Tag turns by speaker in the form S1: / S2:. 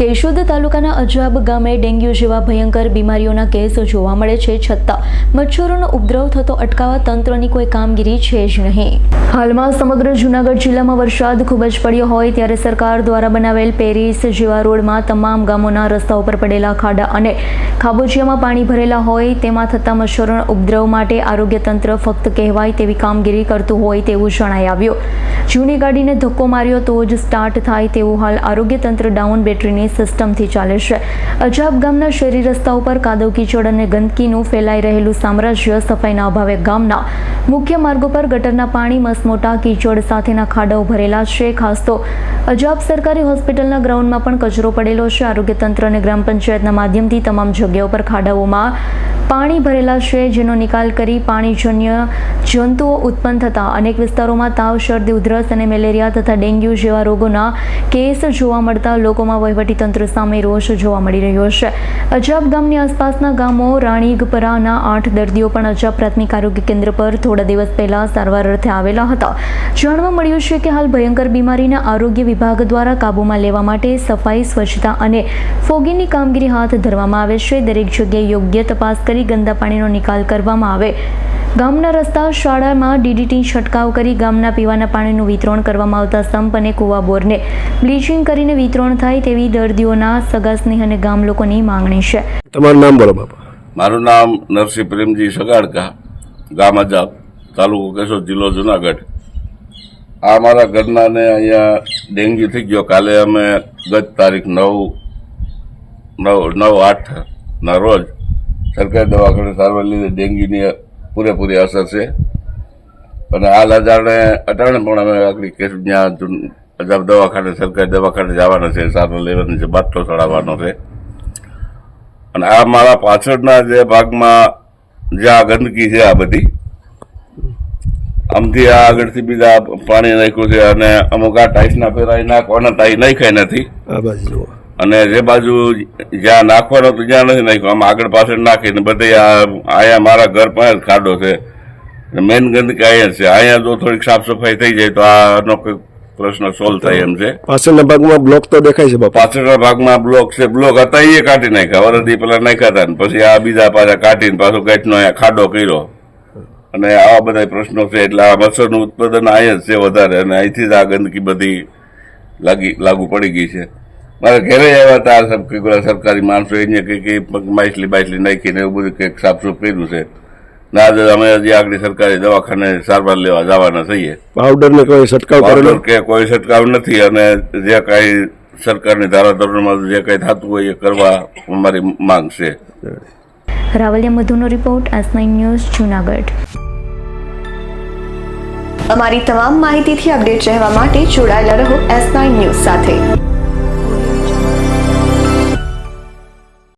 S1: કેશોદ તાલુકાના અજાબ ગામે ડેન્ગ્યુ જેવા ભયંકર બીમારીઓના કેસ જોવા મળે છે છતાં મચ્છરોનો ઉપદ્રવ થતો અટકાવવા તંત્રની કોઈ કામગીરી છે જ નહીં. હાલમાં સમગ્ર જૂનાગઢ જિલ્લામાં વરસાદ ખૂબ જ પડ્યો હોય ત્યારે સરકાર દ્વારા બનાવેલ પેરિસ જેવા રોડમાં તમામ ગામોના રસ્તા ઉપર પડેલા ખાડા અને ખાબોચિયામાં પાણી ભરેલા હોય તેમાં થતા મચ્છરોના ઉપદ્રવ માટે આરોગ્ય તંત્ર ફક્ત કહેવાય તેવી કામગીરી કરતું હોય તેવું જણાઈ આવ્યું. જૂની ગાડીને ધક્કો માર્યો તો જ સ્ટાર્ટ થાય તેવું હાલ આરોગ્ય તંત્ર ડાઉન બેટરીની સિસ્ટમથી ચાલે છે. અજાબ ગામના શહેરી રસ્તા ઉપર કાદવ કીચડ અને ગંદકીનું ફેલાઈ રહેલું સામ્રાજ્ય સફાઈના અભાવે ગામના મુખ્ય માર્ગો પર ગટરના પાણી, મસમોટા કીચડ સાથેના ખાડાઓ ભરેલા છે. ખાસ તો અજાબ સરકારી હોસ્પિટલના ગ્રાઉન્ડમાં પણ કચરો પડેલો છે. આરોગ્ય તંત્ર અને ગ્રામ પંચાયતના માધ્યમથી તમામ જગ્યાઓ પર ખાડાઓમાં પાણી ભરેલા છે, જેનો નિકાલ કરી પાણીજન્ય જંતુઓ ઉત્પન્ન થતા અનેક વિસ્તારોમાં તાવ, શરદી, ઉધરસ અને મેલેરિયા તથા ડેન્ગ્યુ જેવા રોગોના કેસ જોવા મળતા લોકોમાં વહીવટીતંત્ર સામે રોષ જોવા મળી રહ્યો છે. અજાબ ગામની આસપાસના ગામો રાણીગપરાના આઠ દર્દીઓ પણ અજાબ પ્રાથમિક આરોગ્ય કેન્દ્ર પર થોડા દિવસ પહેલા સારવાર અર્થે આવેલા હતા. જાણવા મળ્યું છે કે હાલ ભયંકર બીમારીના આરોગ્ય વિભાગ દ્વારા કાબૂમાં લેવા માટે સફાઈ, સ્વચ્છતા અને ફોગીની કામગીરી હાથ ધરવામાં આવે છે. દરેક જગ્યાએ યોગ્ય તપાસ કરી ગંદા પાણીનો નિકાલ કરવામાં આવે. ગામના રસ્તા શાળામાં ડીડીટી છંટકાવ કરી ગામના પીવાના પાણીનું વિતરણ કરવામાં આવતા સંપ અને કુવા બોરને બ્લીચિંગ કરીને વિતરણ થાય તેવી દર્દીઓના સગા સ્નેહ અને ગામ લોકોની માંગણી છે.
S2: તમારું નામ બોલો બાપા.
S3: મારું નામ નરસિંહ પ્રેમજી સગાડકા ગામ અજાબ તાલુકો કેશોદ જિલ્લો જુનાગઢ. આ મારા ઘરના ને અહીંયા ડેન્ગ્યુ થઈ ગયો. કાલે અમે ગત તારીખ નવ નવ નવ આઠ ના રોજ સરકારી દવાખાને સારવાર લીધે ડેન્ગ્યુની પૂરેપૂરી અસર છે. અને હાલ અજાણે અટાણે પણ અમે આગળ કેસ ત્યાં અજાબ દવાખાને, સરકારી દવાખાને જવાના છે, સારવાર લેવાની છે બાટલો ચડાવવાનો છે. અને આ મારા પાછળના જે ભાગમાં જ્યાં ગંદકી છે આ બધી, આમથી આ આગળથી બીજા પાણી નાખ્યું છે અને અમુક આ ટાઈસના પેરાઈ નાખવાના, ટાઈ નાખ્યા નથી.
S2: આ જુઓ.
S3: અને જે બાજુ જ્યાં નાખવાનું હતું જ્યાં નથી નાખ્યું આમ આગળ પાછળ નાખીને બધે આ અહીંયા મારા ઘર પાસે જ ખાડો છે. મેન ગંદકી અહીંયા છે. અહીંયા જો થોડીક સાફ સફાઈ થઈ જાય તો આનો કોઈ પ્રશ્ન સોલ્વ થાય એમ છે.
S2: પાછળના ભાગમાં બ્લોક તો દેખાય છે
S3: પાછળના ભાગમાં બ્લોક છે. બ્લોક હતા એ કાઢી નાખ્યા. વરદી પેલા નાખ્યા હતા ને પછી આ બીજા પાછા કાઢીને પાછો ગાંઠનો અહીંયા ખાડો કર્યો. અને આવા બધા પ્રશ્નો છે. એટલે આ મચ્છરનું ઉત્પાદન અહીંયા જ છે વધારે. અને અહીંથી જ આ ગંદકી બધી લાગી લાગુ પડી ગઈ છે. મારા ઘરે આવ્યા હતા આ સબ કંઈક સરકારી માણસો એને કંઈક માછલી બાછલી નાખીને એવું બધું કંઈક સાફસૂફ કર્યું છે. ના અમે હજી આગળ સરકારી દવાખાને સારવાર લેવા જવાના થઈએ
S2: પાવડર ને કોઈ છંટકાવ કરેલો?
S3: કે કોઈ છંટકાવ નથી અને જે કાંઈ સરકારની ધારાધોરણમાં જે કાંઈ થતું હોય એ કરવા અમારી માંગ છે.
S1: Ravaliya મધુનો report S nine news Junagadh.
S4: અમારી તમામ માહિતીથી અપડેટ રહેવા માટે જોડાયેલા રહો એસ નાઇન ન્યૂઝ સાથે.